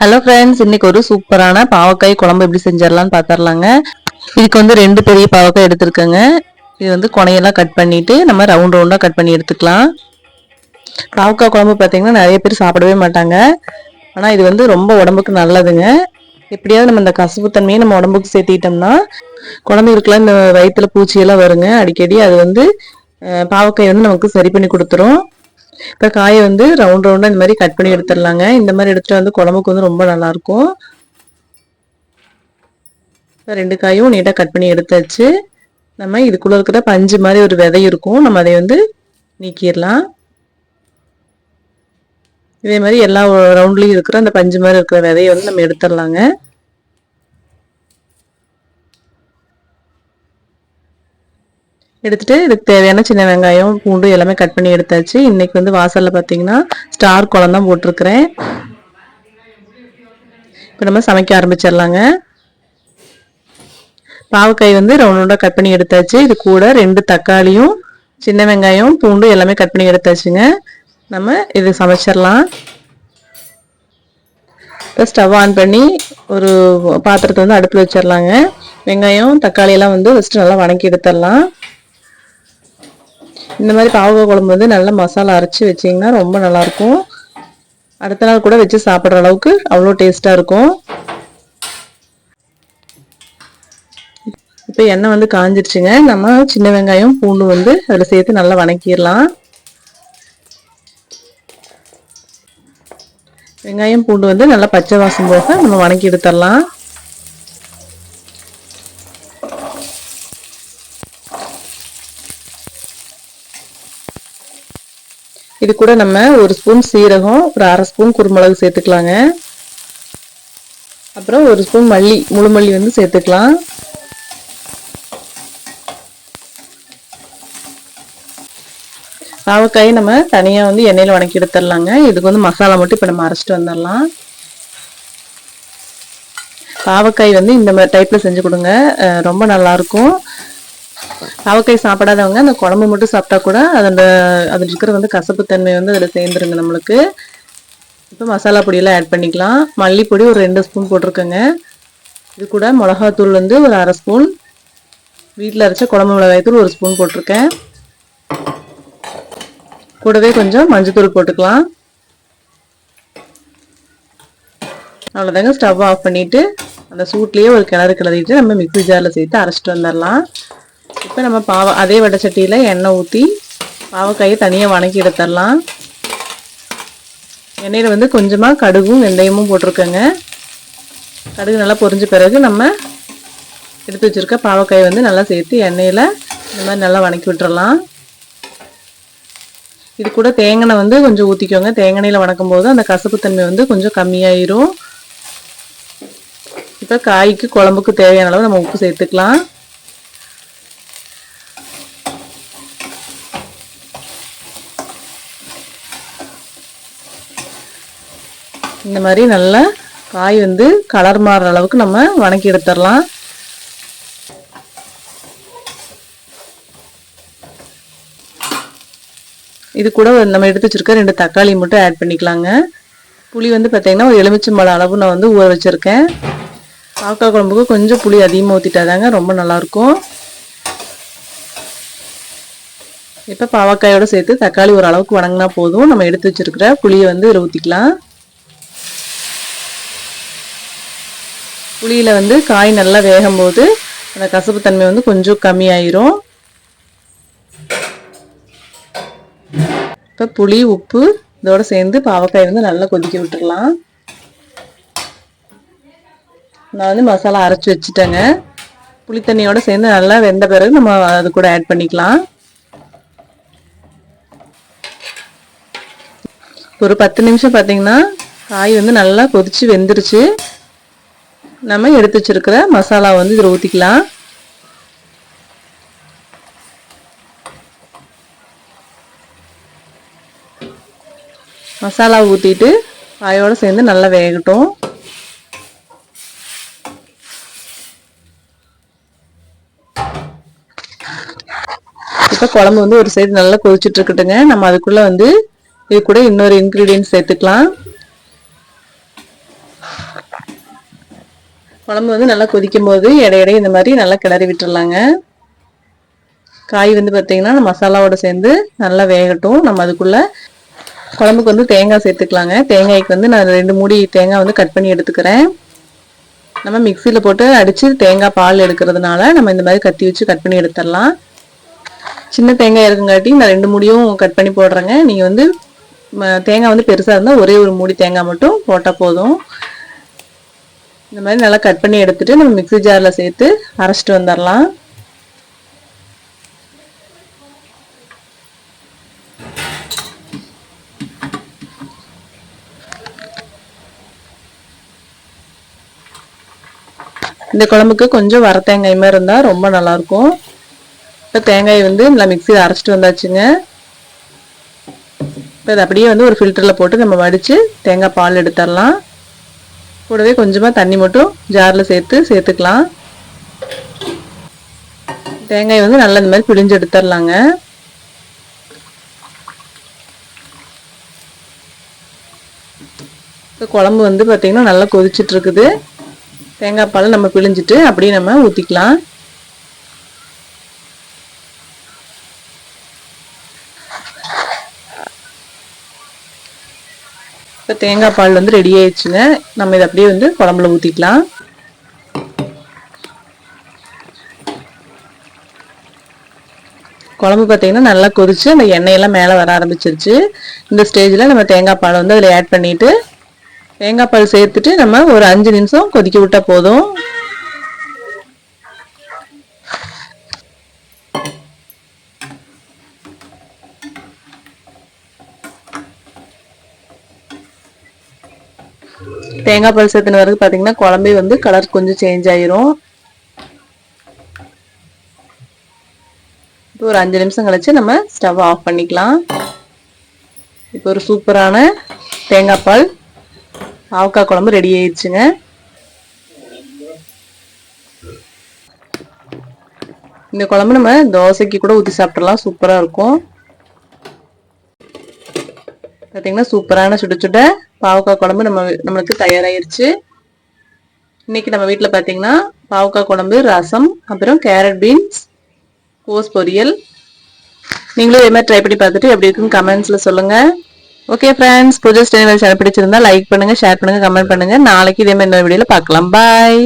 Hello friends இன்னைக்கு ஒரு சூப்பரான பாவக்காய் குழம்பு எப்படி செஞ்சிடலாம்னு பார்த்துடலாங்க இதுக்கு வந்து ரெண்டு பெரிய பாவக்காய் எடுத்துருக்கேங்க. இது வந்து கொனையெல்லாம் கட் பண்ணிட்டு நம்ம ரவுண்ட் ரவுண்டாக கட் பண்ணி எடுத்துக்கலாம். பாவக்காய் குழம்பு பார்த்தீங்கன்னா நிறைய பேர் சாப்பிடவே மாட்டாங்க. ஆனால் இது வந்து ரொம்ப உடம்புக்கு நல்லதுங்க. எப்படியாவது நம்ம இந்த கசப்பு தன்மையை நம்ம உடம்புக்கு சேர்த்திட்டோம்னா குழந்தைகளுக்குலாம் இந்த வயிற்றுல பூச்சியெல்லாம் வருங்க. அடிக்கடி அது வந்து பாவக்காய் வந்து நமக்கு சரி பண்ணி கொடுத்துரும். இப்போ காயை வந்து ரவுண்ட் ரவுண்டாக இந்த மாதிரி கட் பண்ணி எடுத்துடலாங்க. இந்த மாதிரி எடுத்துகிட்டு வந்து குழம்புக்கு வந்து ரொம்ப நல்லா இருக்கும் இப்போ ரெண்டு காயும் நீட்டாக கட் பண்ணி எடுத்தாச்சு. நம்ம இதுக்குள்ள இருக்கிற பஞ்சு மாதிரி ஒரு விதை இருக்கும். நம்ம அதை வந்து நீக்கிடலாம். இதே மாதிரி எல்லா ரவுண்ட்லேயும் இருக்கிற அந்த பஞ்சு மாதிரி இருக்கிற விதையை வந்து நம்ம எடுத்துடலாங்க. எடுத்துட்டு இதுக்கு தேவையான சின்ன வெங்காயம் பூண்டு எல்லாமே கட் பண்ணி எடுத்தாச்சு. இன்னைக்கு வந்து வாசலில் பார்த்தீங்கன்னா ஸ்டார் குளம் தான் போட்டிருக்கிறேன். இப்போ நம்ம சமைக்க ஆரம்பிச்சிடலாங்க. பாவக்காய் வந்து ரவுண்ட் ரவுண்டாக கட் பண்ணி எடுத்தாச்சு. இது கூட ரெண்டு தக்காளியும் சின்ன வெங்காயம் பூண்டு எல்லாமே கட் பண்ணி எடுத்தாச்சுங்க. நம்ம இது சமைச்சிடலாம். இப்போ ஸ்டவ் ஆன் பண்ணி ஒரு பாத்திரத்தை வந்து அடுப்பில் வச்சிடலாங்க. வெங்காயம் தக்காளியெல்லாம் வந்து ஃபஸ்ட்டு நல்லா வணக்கி எடுத்துடலாம். இந்த மாதிரி பாவக்காய் குழம்பு வந்து நல்லா மசாலா அரைச்சி வச்சிங்கன்னா ரொம்ப நல்லாயிருக்கும். அடுத்த நாள் கூட வச்சு சாப்பிட்ற அளவுக்கு அவ்வளோ டேஸ்ட்டாக இருக்கும். இப்போ எண்ணெய் வந்து காஞ்சிருச்சுங்க. நம்ம சின்ன வெங்காயம் பூண்டு வந்து அதில் சேர்த்து நல்லா வணக்கிடலாம். வெங்காயம் பூண்டு வந்து நல்லா பச்சை வாசம் போக நம்ம வணக்கி எடுத்துடலாம். இது கூட நம்ம ஒரு ஸ்பூன் சீரகம் ஒரு அரை ஸ்பூன் குருமிளகு சேர்த்துக்கலாங்க. அப்புறம் ஒரு ஸ்பூன் மல்லி முழு மல்லி வந்து சேர்த்துக்கலாம். பாவக்காயை நம்ம தனியாக வந்து எண்ணெயில் வணக்கி எடுத்துடலாங்க. இதுக்கு வந்து மசாலா மட்டும் இப்போ நம்ம அரைச்சிட்டு வந்துடலாம். பாவக்காய் வந்து இந்த மாதிரி டைப்பில் செஞ்சு கொடுங்க. ரொம்ப நல்லாயிருக்கும் பாவக்காய் சாப்பிடாதவங்க அந்த குழம்பு மட்டும் சாப்பிட்டா கூட அதோட அதில் இருக்கிற வந்து கசப்பு தன்மை வந்து அதில் சேர்ந்துருங்க நம்மளுக்கு. இப்போ மசாலா பொடியெல்லாம் ஆட் பண்ணிக்கலாம். மல்லிப்பொடி ஒரு ரெண்டு ஸ்பூன் போட்டிருக்கேங்க. இது கூட மிளகாத்தூள் வந்து ஒரு அரை ஸ்பூன் வீட்டில் அரைச்ச குழம்பு மிளகாய்த்தூள் ஒரு ஸ்பூன் போட்டிருக்கேன். கூடவே கொஞ்சம் மஞ்சத்தூள் போட்டுக்கலாம். அவ்வளோதாங்க ஸ்டவ் ஆஃப் பண்ணிவிட்டு அந்த சூட்லேயே ஒரு கிணறு கிளறிட்டு நம்ம மிக்ஸி ஜாரில் சேர்த்து அரைச்சிட்டு வந்துடலாம். இப்போ நம்ம பாவ அதே வடைச்சட்டியில் எண்ணெய் ஊற்றி பாவக்காயை தனியாக வணக்கி எடுத்துடலாம். எண்ணெயில் வந்து கொஞ்சமாக கடுகும் வெந்தயமும் போட்டிருக்கோங்க. கடுகு நல்லா பொரிஞ்ச பிறகு நம்ம எடுத்து வச்சுருக்க பாவக்காயை வந்து நல்லா சேர்த்து எண்ணெயில் இந்த மாதிரி நல்லா வணக்கி விட்டுறலாம். இது கூட தேங்காய் வந்து கொஞ்சம் ஊற்றிக்கோங்க தேங்காயில் வணக்கும் போது அந்த கசப்புத்தன்மை வந்து கொஞ்சம் கம்மியாயிரும். இப்போ காய்க்கு குழம்புக்கு தேவையான அளவு நம்ம உப்பு சேர்த்துக்கலாம். இந்த மாதிரி நல்லா காய் வந்து கலர் மாறுற அளவுக்கு நம்ம வணக்கி எடுத்துடலாம். இது கூட நம்ம எடுத்து வச்சுருக்க ரெண்டு தக்காளி மட்டும் ஆட் பண்ணிக்கலாங்க. புளி வந்து பார்த்திங்கன்னா ஒரு எலுமிச்சம்பழம் அளவு நான் வந்து ஊற வச்சுருக்கேன். பாவக்காய் குழம்புக்கு கொஞ்சம் புளி அதிகமாக ஊற்றிட்டாதாங்க ரொம்ப நல்லாயிருக்கும் இப்போ பாவக்காயோட சேர்த்து தக்காளி ஒரு அளவுக்கு வணங்கினா போதும். நம்ம எடுத்து வச்சுருக்கிற புளியை வந்து இதில் ஊற்றிக்கலாம் புளியில் வந்து காய் நல்லா வேகும் போது அந்த கசப்பு தன்மை வந்து கொஞ்சம் கம்மியாயிரும். இப்போ புளி உப்பு இதோட சேர்ந்து பாவக்காய் வந்து நல்லா கொதிக்க விட்டுடலாம் நான் வந்து மசாலா அரைச்சி வச்சுட்டேங்க. புளி தண்ணியோட சேர்ந்து நல்லா வெந்த பிறகு நம்ம அது கூட ஆட் பண்ணிக்கலாம். ஒரு பத்து நிமிஷம் பார்த்தீங்கன்னா காய் வந்து நல்லா கொதிச்சு வெந்துருச்சு. நம்ம எடுத்து வச்சிருக்கிற மசாலா வந்து இதில் ஊற்றிக்கலாம் மசாலா ஊற்றிட்டு காயோடு சேர்ந்து நல்லா வேகட்டும். இப்போ குழம்பு வந்து ஒரு சைடு நல்லா கொதிச்சுட்டு இருக்கட்டுங்க. நம்ம அதுக்குள்ள வந்து இது கூட இன்னொரு இன்க்ரீடியன்ட் சேர்த்துக்கலாம். குழம்பு வந்து நல்லா கொதிக்கும் போது இடையிடையே இந்த மாதிரி நல்லா கிளறி விட்டுடலாங்க காய் வந்து பார்த்திங்கன்னா மசாலாவோட சேர்ந்து நல்லா வேகட்டும். நம்ம அதுக்குள்ளே குழம்புக்கு வந்து தேங்காய் சேர்த்துக்கலாங்க. தேங்காய்க்கு வந்து நான் ரெண்டு மூடி தேங்காய் வந்து கட் பண்ணி எடுத்துக்கிறேன். நம்ம மிக்சியில் போட்டு அடித்து தேங்காய் பால் எடுக்கிறதுனால நம்ம இந்த மாதிரி கத்தி வச்சு கட் பண்ணி எடுத்துடலாம் சின்ன தேங்காய் இருக்குங்காட்டி நான் ரெண்டு மூடியும் கட் பண்ணி போடுறேங்க. நீங்கள் வந்து தேங்காய் வந்து பெருசாக இருந்தால் ஒரே ஒரு மூடி தேங்காய் மட்டும் போட்டால் போதும். இந்த மாதிரி நல்லா கட் பண்ணி எடுத்துகிட்டு நம்ம மிக்சி ஜாரில் சேர்த்து அரைச்சிட்டு வந்துடலாம். இந்த குழம்புக்கு கொஞ்சம் வர தேங்காய் மாதிரி இருந்தால் ரொம்ப நல்லாயிருக்கும் இப்போ தேங்காய் வந்து நல்லா மிக்சியில் அரைச்சிட்டு வந்தாச்சுங்க. இப்போ இது அப்படியே வந்து ஒரு ஃபில்டரில் போட்டு நம்ம வடித்து தேங்காய் பால் எடுத்துடலாம். கூடவே கொஞ்சமாக தண்ணி மட்டும் ஜாரில் சேர்த்து சேர்த்துக்கலாம். தேங்காய் வந்து நல்லா இந்த மாதிரி பிழிஞ்சு எடுத்துடலாங்க. இப்போ குழம்பு வந்து பார்த்திங்கன்னா நல்லா கொதிச்சிட்ருக்குது தேங்காய் பால் நம்ம பிழிஞ்சிட்டு அப்படியே நம்ம ஊற்றிக்கலாம் இப்போ தேங்காய் பால் வந்து ரெடி ஆயிடுச்சுங்க. நம்ம இதை அப்படியே வந்து குழம்புல ஊற்றிக்கலாம் குழம்பு பார்த்தீங்கன்னா நல்லா கொதிச்சு அந்த எண்ணெயெல்லாம் மேலே வர ஆரம்பிச்சிருச்சு. இந்த ஸ்டேஜில் நம்ம தேங்காய் பால் வந்து அதில் ஆட் பண்ணிவிட்டு தேங்காய் பால் சேர்த்துட்டு நம்ம ஒரு அஞ்சு நிமிஷம் கொதிக்க விட்டால் போதும். தேங்காய் பால் சேர்த்துன வரைக்கும் பார்த்தீங்கன்னா குழம்பே வந்து கலர் கொஞ்சம் சேஞ்ச் ஆயிரும். இப்போ ஒரு அஞ்சு நிமிஷம் கழிச்சு நம்ம ஸ்டவ் ஆஃப் பண்ணிக்கலாம். இப்போ ஒரு சூப்பரான தேங்காய் பால் ஆவக்காய் குழம்பு ரெடி ஆயிடுச்சுங்க. இந்த குழம்பு நம்ம தோசைக்கு கூட ஊற்றி சாப்பிட்றலாம் சூப்பராக இருக்கும். பார்த்தீங்கன்னா சூப்பரான சுட சுட பாவக்காய் குழம்பு நம்ம நம்மளுக்கு தயாராகிருச்சு இன்னைக்கு நம்ம வீட்டில் பார்த்தீங்கன்னா பாவக்காய் குழம்பு ரசம் அப்புறம் கேரட் பீன்ஸ் கோஸ் பொரியல். நீங்களும் இதே மாதிரி ட்ரை பண்ணி பார்த்துட்டு எப்படி இருக்குன்னு கமெண்ட்ஸில் சொல்லுங்கள் ஓகே ஃப்ரெண்ட்ஸ் புது ஸ்டேனல் சேனல் பிடிச்சிருந்தா லைக் பண்ணுங்கள் ஷேர் பண்ணுங்கள் கமெண்ட் பண்ணுங்கள் நாளைக்கு இதே மாதிரி இன்னொரு வீடியோவில் பார்க்கலாம். பாய்